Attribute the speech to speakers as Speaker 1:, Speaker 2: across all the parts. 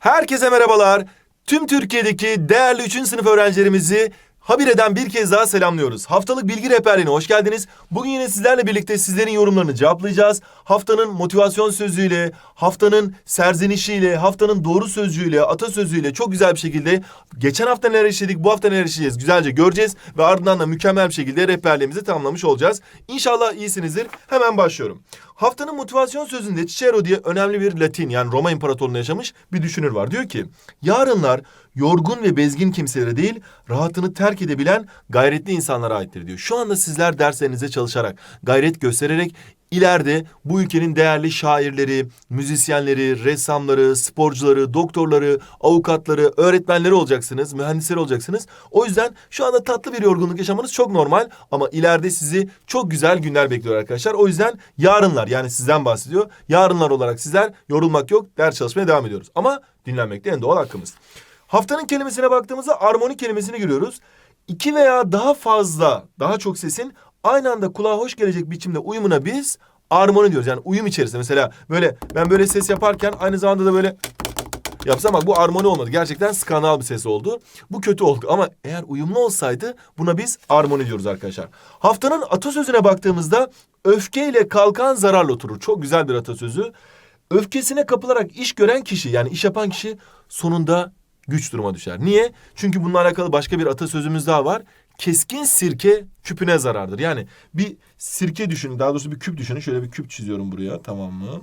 Speaker 1: Herkese merhabalar. Tüm Türkiye'deki değerli 3. sınıf öğrencilerimizi Habire'den bir kez daha selamlıyoruz. Haftalık bilgi rehberliğine hoş geldiniz. Bugün yine sizlerle birlikte sizlerin yorumlarını cevaplayacağız. Haftanın motivasyon sözüyle, haftanın serzenişiyle, haftanın doğru sözcüğüyle, atasözüyle çok güzel bir şekilde geçen hafta neler işledik, bu hafta neler işleyeceğiz güzelce göreceğiz ve ardından da mükemmel bir şekilde rehberliğimizi tamamlamış olacağız. İnşallah iyisinizdir. Hemen başlıyorum. Haftanın motivasyon sözünde Cicero diye önemli bir Latin yani Roma İmparatorluğu'nda yaşamış bir düşünür var. Diyor ki yarınlar yorgun ve bezgin kimselere değil rahatını terk edebilen gayretli insanlara aittir diyor. Şu anda sizler derslerinize çalışarak, gayret göstererek ileride bu ülkenin değerli şairleri, müzisyenleri, ressamları, sporcuları, doktorları, avukatları, öğretmenleri olacaksınız, mühendisleri olacaksınız. O yüzden şu anda tatlı bir yorgunluk yaşamanız çok normal ama ileride sizi çok güzel günler bekliyor arkadaşlar. O yüzden yarınlar yani sizden bahsediyor. Yarınlar olarak sizler yorulmak yok, ders çalışmaya devam ediyoruz. Ama dinlenmek de en doğal hakkımız. Haftanın kelimesine baktığımızda armoni kelimesini görüyoruz. İki veya daha fazla, daha çok sesin aynı anda kulağa hoş gelecek biçimde uyumuna biz armoni diyoruz. Yani uyum içerisinde mesela böyle ben böyle ses yaparken aynı zamanda da böyle yapsam bak bu armoni olmadı. Gerçekten skandal bir ses oldu. Bu kötü oldu ama eğer uyumlu olsaydı buna biz armoni diyoruz arkadaşlar. Haftanın atasözüne baktığımızda öfkeyle kalkan zararla oturur. Çok güzel bir atasözü. Öfkesine kapılarak iş gören kişi yani iş yapan kişi sonunda güç duruma düşer. Niye? Çünkü bununla alakalı başka bir atasözümüz daha var. Keskin sirke küpüne zarardır. Yani bir sirke düşünün, daha doğrusu bir küp düşünün. Şöyle bir küp çiziyorum buraya, tamam mı?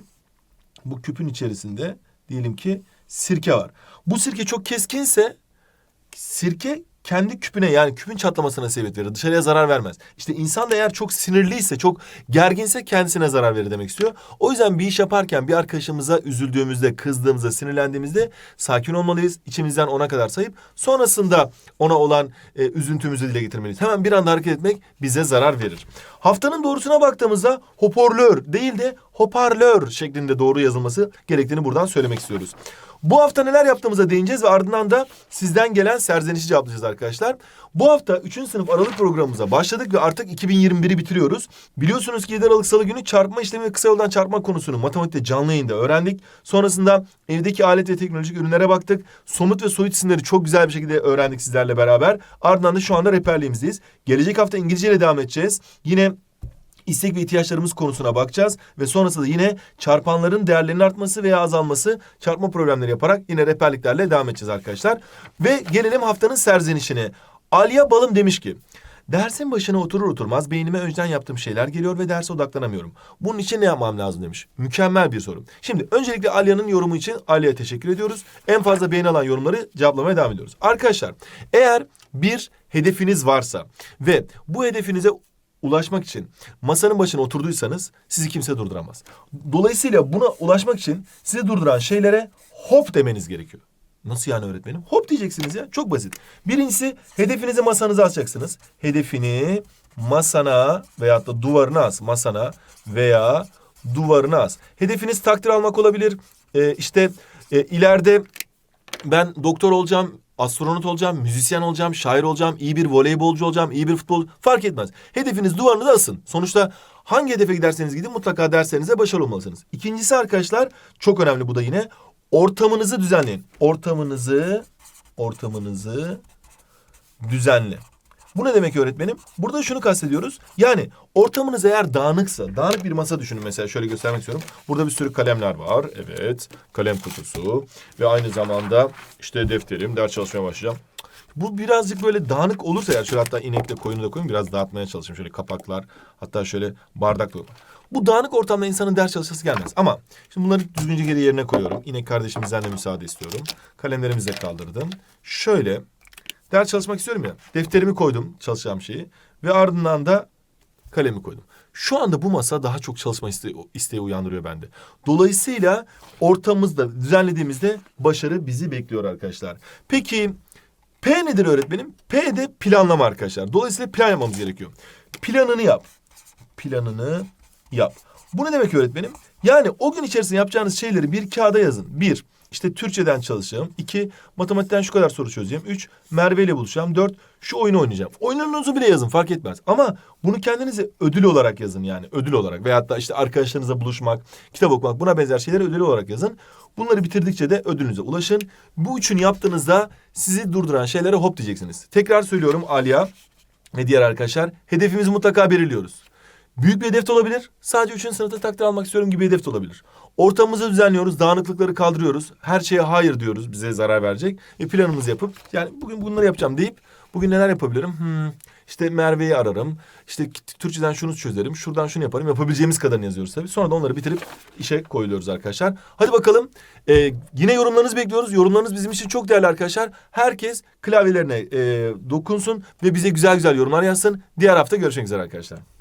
Speaker 1: Bu küpün içerisinde diyelim ki sirke var. Bu sirke çok keskinse sirke kendi küpüne yani küpün çatlamasına sebebiyet verir. Dışarıya zarar vermez. İşte insan da eğer çok sinirliyse, çok gerginse kendisine zarar verir demek istiyor. O yüzden bir iş yaparken bir arkadaşımıza üzüldüğümüzde, kızdığımızda, sinirlendiğimizde sakin olmalıyız. İçimizden ona kadar sayıp sonrasında ona olan e, üzüntümüzü dile getirmeliyiz. Hemen bir anda hareket etmek bize zarar verir. Haftanın doğrusuna baktığımızda hoparlör değil de hoparlör şeklinde doğru yazılması gerektiğini buradan söylemek istiyoruz. Bu hafta neler yaptığımıza değineceğiz ve ardından da sizden gelen serzenişi cevaplayacağız arkadaşlar. Bu hafta 3. sınıf Aralık programımıza başladık ve artık 2021'i bitiriyoruz. Biliyorsunuz ki 7 Aralık Salı günü çarpma işlemi ve kısa yoldan çarpma konusunu matematikte canlı yayında öğrendik. Sonrasında evdeki alet ve teknolojik ürünlere baktık. Somut ve soyut isimleri çok güzel bir şekilde öğrendik sizlerle beraber. Ardından da şu anda rehberliğimizdeyiz. Gelecek hafta İngilizce ile devam edeceğiz. Yine istek ve ihtiyaçlarımız konusuna bakacağız ve sonrasında yine çarpanların değerlerinin artması veya azalması çarpma problemleri yaparak yine rehberliklerle devam edeceğiz arkadaşlar. Ve gelelim haftanın serzenişine. Aliye Balım demiş ki Dersin başına oturur oturmaz beynime önceden yaptığım şeyler geliyor ve derse odaklanamıyorum. Bunun için ne yapmam lazım demiş. Mükemmel bir soru. Şimdi öncelikle Alya'nın yorumu için Alya'ya teşekkür ediyoruz. En fazla beğeni alan yorumları cevaplamaya devam ediyoruz. Arkadaşlar eğer bir hedefiniz varsa ve bu hedefinize ulaşmak için masanın başına oturduysanız sizi kimse durduramaz. Dolayısıyla buna ulaşmak için sizi durduran şeylere hop demeniz gerekiyor. Nasıl yani öğretmenim? Hop diyeceksiniz ya. Çok basit. Birincisi hedefinizi masanıza asacaksınız. Hedefini masana veyahut da duvarına as. Masana veya duvarına as. Hedefiniz takdir almak olabilir. Ee, işte e, ileride ben doktor olacağım, astronot olacağım, müzisyen olacağım, şair olacağım, iyi bir voleybolcu olacağım, iyi bir futbol fark etmez. Hedefiniz duvarınıza asın. Sonuçta hangi hedefe giderseniz gidin mutlaka derslerinize başarılı olmalısınız. İkincisi arkadaşlar çok önemli bu da yine ortamınızı düzenleyin. Ortamınızı ortamınızı düzenle. Bu ne demek öğretmenim? Burada şunu kastediyoruz. Yani ortamınız eğer dağınıksa, dağınık bir masa düşünün mesela şöyle göstermek istiyorum. Burada bir sürü kalemler var. Evet, kalem kutusu ve aynı zamanda işte defterim, ders çalışmaya başlayacağım. Bu birazcık böyle dağınık olursa eğer şöyle hatta inekle koyunu da koyun biraz dağıtmaya çalışayım. Şöyle kapaklar hatta şöyle bardakla. Bu dağınık ortamda insanın ders çalışması gelmez. Ama şimdi bunları düzgünce geri yerine koyuyorum. İnek kardeşimizden de müsaade istiyorum. Kalemlerimizi de kaldırdım. Şöyle ders çalışmak istiyorum ya. Defterimi koydum çalışacağım şeyi. Ve ardından da kalemi koydum. Şu anda bu masa daha çok çalışma isteği, isteği uyandırıyor bende. Dolayısıyla ortamımızda düzenlediğimizde başarı bizi bekliyor arkadaşlar. Peki P nedir öğretmenim? P de planlama arkadaşlar. Dolayısıyla plan yapmamız gerekiyor. Planını yap. Planını yap. Bu ne demek öğretmenim? Yani o gün içerisinde yapacağınız şeyleri bir kağıda yazın. Bir, işte Türkçeden çalışacağım. İki, matematikten şu kadar soru çözeceğim. Üç, Merve ile buluşacağım. Dört, şu oyunu oynayacağım. Oyunlarınızı bile yazın fark etmez. Ama bunu kendinize ödül olarak yazın yani. Ödül olarak. Veyahut da işte arkadaşlarınızla buluşmak, kitap okumak buna benzer şeyleri ödül olarak yazın. Bunları bitirdikçe de ödülünüze ulaşın. Bu üçünü yaptığınızda sizi durduran şeylere hop diyeceksiniz. Tekrar söylüyorum Aliya ve diğer arkadaşlar. Hedefimizi mutlaka belirliyoruz. Büyük bir hedef de olabilir. Sadece üçüncü sınıfta takdir almak istiyorum gibi bir hedef de olabilir. Ortamımızı düzenliyoruz, dağınıklıkları kaldırıyoruz. Her şeye hayır diyoruz bize zarar verecek. E planımızı yapıp yani bugün bunları yapacağım deyip bugün neler yapabilirim? Hmm, işte Merve'yi ararım. İşte Türkçeden şunu çözerim. Şuradan şunu yaparım. Yapabileceğimiz kadarını yazıyoruz tabii. Sonra da onları bitirip işe koyuluyoruz arkadaşlar. Hadi bakalım. Ee, yine yorumlarınızı bekliyoruz. Yorumlarınız bizim için çok değerli arkadaşlar. Herkes klavyelerine e, dokunsun ve bize güzel güzel yorumlar yazsın. Diğer hafta görüşmek üzere arkadaşlar.